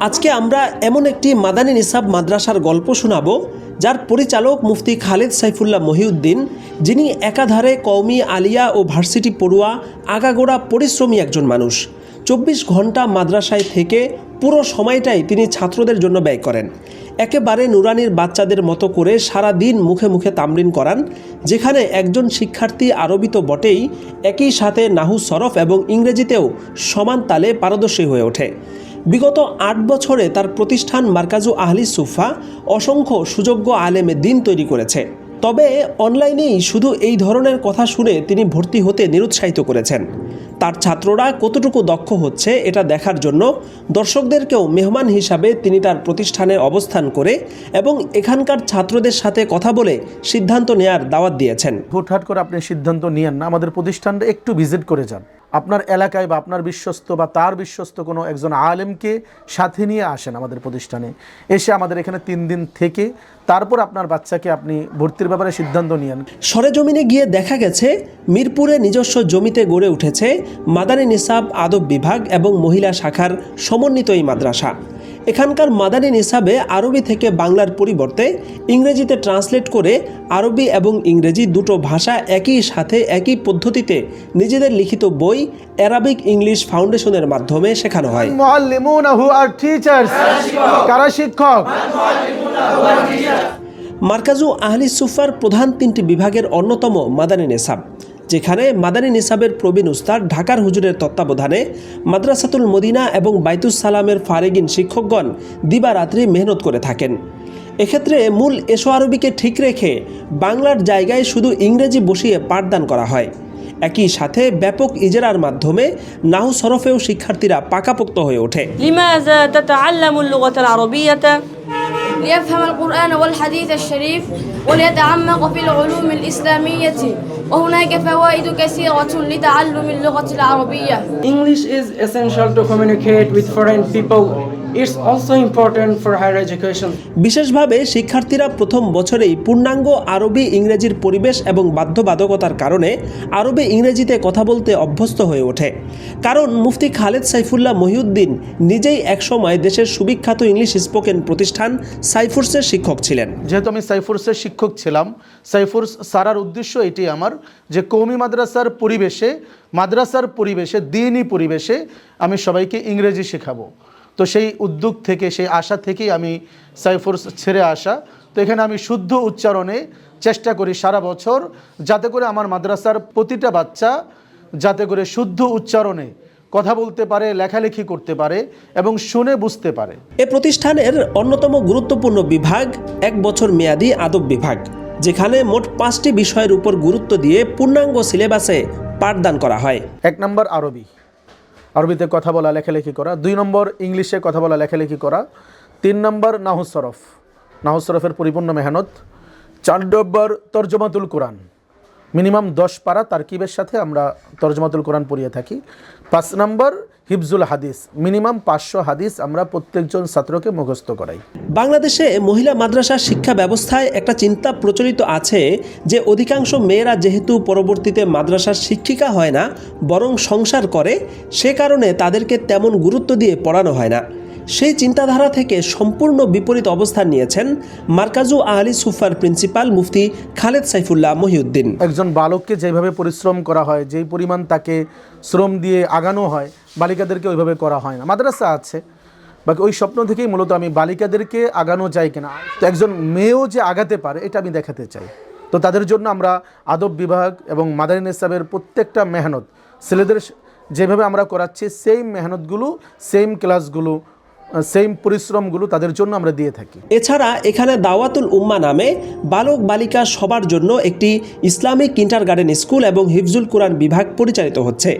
আজকে আমরা এমন একটি মাদানী নিসাব মাদ্রাসার গল্প শোনাব, যার পরিচালক মুফতি খালেদ সাইফুল্লাহ মহিউদ্দিন, যিনি একাধারে কওমি আলিয়া ও ভার্সিটি পড়ুয়া, আগাগোড়া পরিশ্রমী একজন মানুষ। চব্বিশ ঘণ্টা মাদ্রাসায় থেকে পুরো সময়টাই তিনি ছাত্রদের জন্য ব্যয় করেন। একেবারে নুরানির বাচ্চাদের মতো করে সারা দিন মুখে মুখে তামরিন করান, যেখানে একজন শিক্ষার্থী আরবি তো বটেই একই সাথে নাহু সরফ এবং ইংরেজিতেও সমান তালে পারদর্শী হয়ে ওঠে। বিগত আট বছরে তার প্রতিষ্ঠান মার্কাজু আহলি সুফা অসংখ্য সুযোগ্য আলেমে দিন তৈরি করেছে। তবে অনলাইনেই শুধু এই ধরনের কথা শুনে তিনি ভর্তি হতে নিরুৎসাহিত করেছেন। তার ছাত্ররা কতটুকু দক্ষ হচ্ছে এটা দেখার জন্য দর্শকদেরকেও মেহমান হিসাবে তিনি তার প্রতিষ্ঠানে অবস্থান করে এবং এখানকার ছাত্রদের সাথে কথা বলে সিদ্ধান্ত নেয়ার দাওয়াত দিয়েছেন। হুটহাট করে আপনি সিদ্ধান্ত নিয়েন না, আমাদের প্রতিষ্ঠানটা একটু ভিজিট করে যান। আপনার এলাকায় বা আপনার বিশ্বস্ত বা তার বিশ্বস্ত কোনো একজন আলেমকে সাথে নিয়ে আসেন আমাদের প্রতিষ্ঠানে। এসে আমাদের এখানে তিন দিন থেকে তারপর আপনার বাচ্চাকে আপনি ভর্তির ব্যাপারে সিদ্ধান্ত নিয়েন। সরেজমিনে গিয়ে দেখা গেছে, মিরপুরে নিজস্ব জমিতে গড়ে উঠেছে মাদানী নিসাব আদব বিভাগ এবং মহিলা শাখার সমন্বিত এই মাদ্রাসা। এখানকার মাদানী নিসাবে আরবি থেকে বাংলার পরিবর্তে ইংরেজিতে ট্রান্সলেট করে আরবি এবং ইংরেজি দুটো ভাষা একই সাথে একই পদ্ধতিতে নিজেদের লিখিত বই অ্যারাবিক ইংলিশ ফাউন্ডেশনের মাধ্যমে শেখানো হয়। কারা শিক্ষক? মার্কাজু আহলি সুফার প্রধান তিনটি বিভাগের অন্যতম মাদানী নেসাব যেখানে মাদানী নিসাবের প্রবীণ উস্তাদ ঢাকার হুজুরের তত্ত্বাবধানে মাদ্রাসাতুল মদিনা এবং বাইতুস সালামের ফারেগিন শিক্ষকগণ দিবারাত্রি মেহনত করে থাকেন। এক্ষেত্রে মূল এশো আরবিকে ঠিক রেখে বাংলার জায়গায় শুধু ইংরেজি বসিয়ে পাঠদান করা হয়। একই সাথে ব্যাপক ইজরার মাধ্যমে নাহু সরফেও শিক্ষার্থীরা পাকাপোক্ত হয়ে ওঠে। ليفهم القرآن والحديث الشريف وليتعمق في العلوم الإسلامية وهناك فوائد كثيرة لتعلم اللغة العربية English is essential to communicate with foreign people. It's also important for higher education. বিশেষভাবে শিক্ষার্থীরা প্রথম বছরেই পূর্ণাঙ্গ আরবি ইংরেজির পরিবেশ এবং বাধ্যবাধকতার কারণে আরবি ইংরেজিতে কথা বলতে অভ্যস্ত হয়ে ওঠে। কারণ মুফতি খালেদ সাইফুল্লাহ মহিউদ্দিন নিজেই একসময় দেশের সুবিখ্যাত ইংলিশ স্পোকেন প্রতিষ্ঠান সাইফোর্সের শিক্ষক ছিলেন। যেহেতু আমি সাইফুরসের শিক্ষক ছিলাম সাইফুরস সারার উদ্দেশ্য এটি আমার যে কৌমি মাদ্রাসার পরিবেশে মাদ্রাসার পরিবেশে দিনই পরিবেশে আমি সবাইকে ইংরেজি শেখাবো। তো সেই উদ্যোগ থেকে সেই আশা থেকেই আমি সাইফুরস ছেড়ে আসা। তো এখানে আমি শুদ্ধ উচ্চারণে চেষ্টা করি সারা বছর যাতে করে আমার মাদ্রাসার প্রতিটা বাচ্চা যাতে করে শুদ্ধ উচ্চারণে কথা বলতে পারে লেখালেখি করতে পারে এবং শুনে বুঝতে পারে। এ প্রতিষ্ঠানের অন্যতম গুরুত্বপূর্ণ বিভাগ এক বছর মেয়াদী আদব বিভাগ যেখানে মোট পাঁচটি বিষয়ের উপর গুরুত্ব দিয়ে পূর্ণাঙ্গ সিলেবাসে পাঠদান করা হয়। এক নম্বর আরবি। আরবিতে কথা বলা, লেখালেখি করা। দুই নম্বর ইংলিশে কথা বলা, লেখালেখি করা। তিন নম্বর নাহুসরফ নাহুসরফের পরিপূর্ণ মেহনত। চার নম্বর তর্জমাতুল কোরআন। মিনিমাম দশ পারা তারকিবের সাথে আমরা তর্জমাতুল কোরআন পড়িয়ে থাকি। পাঁচ নম্বর, হিফজুল হাদিস। মিনিমাম পাঁচশো হাদিস আমরা প্রত্যেকজন ছাত্রকে মুখস্থ করাই। বাংলাদেশে মহিলা মাদ্রাসা শিক্ষা ব্যবস্থায় একটা চিন্তা প্রচলিত আছে যে অধিকাংশ মেয়েরা যেহেতু পরবর্তীতে মাদ্রাসার শিক্ষিকা হয় না, বরং সংসার করে, সে কারণে তাদেরকে তেমন গুরুত্ব দিয়ে পড়ানো হয় না। সেই চিন্তাধারা থেকে সম্পূর্ণ বিপরীত অবস্থান নিয়েছেন মার্কাজু আহলি সুফার প্রিন্সিপাল মুফতি খালেদ সাইফুল্লাহ মহিউদ্দিন। একজন বালককে যেভাবে পরিশ্রম করা হয়, যেই পরিমাণ তাকে শ্রম দিয়ে আগানো হয়, বালিকাদেরকে ওইভাবে করা হয় না। মাদ্রাসা আছে, বাকি ওই স্বপ্ন থেকেই মূলত আমি বালিকাদেরকে আগানো যায় কিনা। তো একজন মেয়েও যে আগাতে পারে, এটা আমি দেখাতে চাই। তো তাদের জন্য আমরা আদব বিভাগ এবং মাদারিন ইসাবের প্রত্যেকটা মেহনত, ছেলেদের যেভাবে আমরা করাচ্ছি সেম মেহনতগুলো সেম ক্লাসগুলো সেম পরিশ্রমগুলো তাদের জন্য আমরা দিয়ে থাকি। এছাড়া এখানে দাওয়াতুল উম্মা নামে বালক বালিকা সবার জন্য একটি ইসলামিক কিন্টার গার্ডেন স্কুল এবং হিফজুল কোরআন বিভাগ পরিচালিত হচ্ছে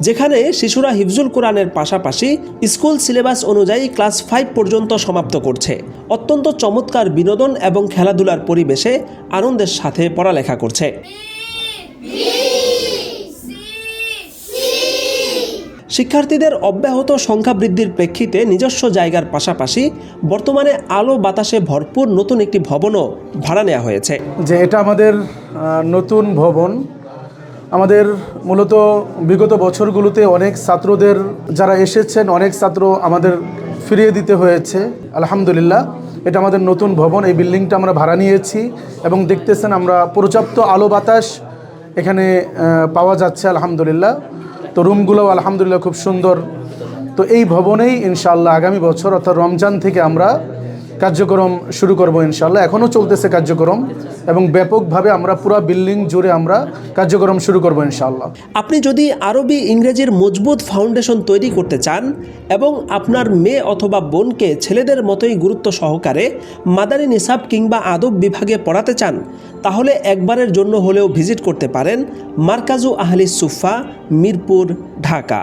যেখানে শিশুরা হিফজুল কোরআনের পাশাপাশি স্কুল সিলেবাস অনুযায়ী ক্লাস ফাইভ পর্যন্ত সমাপ্ত করছে। অত্যন্ত চমৎকার বিনোদন এবং খেলাধুলার পরিবেশে আনন্দের সাথে পড়ালেখা করছে। শিক্ষার্থীদের অব্যাহত সংখ্যা বৃদ্ধির প্রেক্ষিতে নিজস্ব জায়গার পাশাপাশি বর্তমানে আলো বাতাসে ভরপুর নতুন একটি ভবনও ভাড়া নেওয়া হয়েছে। যে এটা আমাদের নতুন ভবন। আমাদের মূলত বিগত বছরগুলোতে অনেক ছাত্রদের যারা এসেছেন, অনেক ছাত্র আমাদের ফিরিয়ে দিতে হয়েছে। আলহামদুলিল্লাহ, এটা আমাদের নতুন ভবন। এই বিল্ডিংটা আমরা ভাড়া নিয়েছি এবং দেখতেছেন আমরা পর্যাপ্ত আলো বাতাস এখানে পাওয়া যাচ্ছে, আলহামদুলিল্লাহ। তো রুমগুলোও আলহামদুলিল্লাহ খুব সুন্দর। তো এই ভবনেই ইনশাআল্লাহ আগামী বছর অর্থাৎ রমজান থেকে আমরা কার্যক্রম শুরু করব ইনশাল্লাহ এখনও চলতেছে কার্যক্রম এবং ব্যাপকভাবে আমরা পুরো বিল্ডিং জুড়ে আমরা কার্যক্রম শুরু করব ইনশাল্লাহ আপনি যদি আরবি ইংরেজির মজবুত ফাউন্ডেশন তৈরি করতে চান এবং আপনার মেয়ে অথবা বোনকে ছেলেদের মতোই গুরুত্ব সহকারে মাদারি নিসাব কিংবা আদব বিভাগে পড়াতে চান, তাহলে একবারের জন্য হলেও ভিজিট করতে পারেন মার্কাজু আহলি সুফা, মিরপুর, ঢাকা।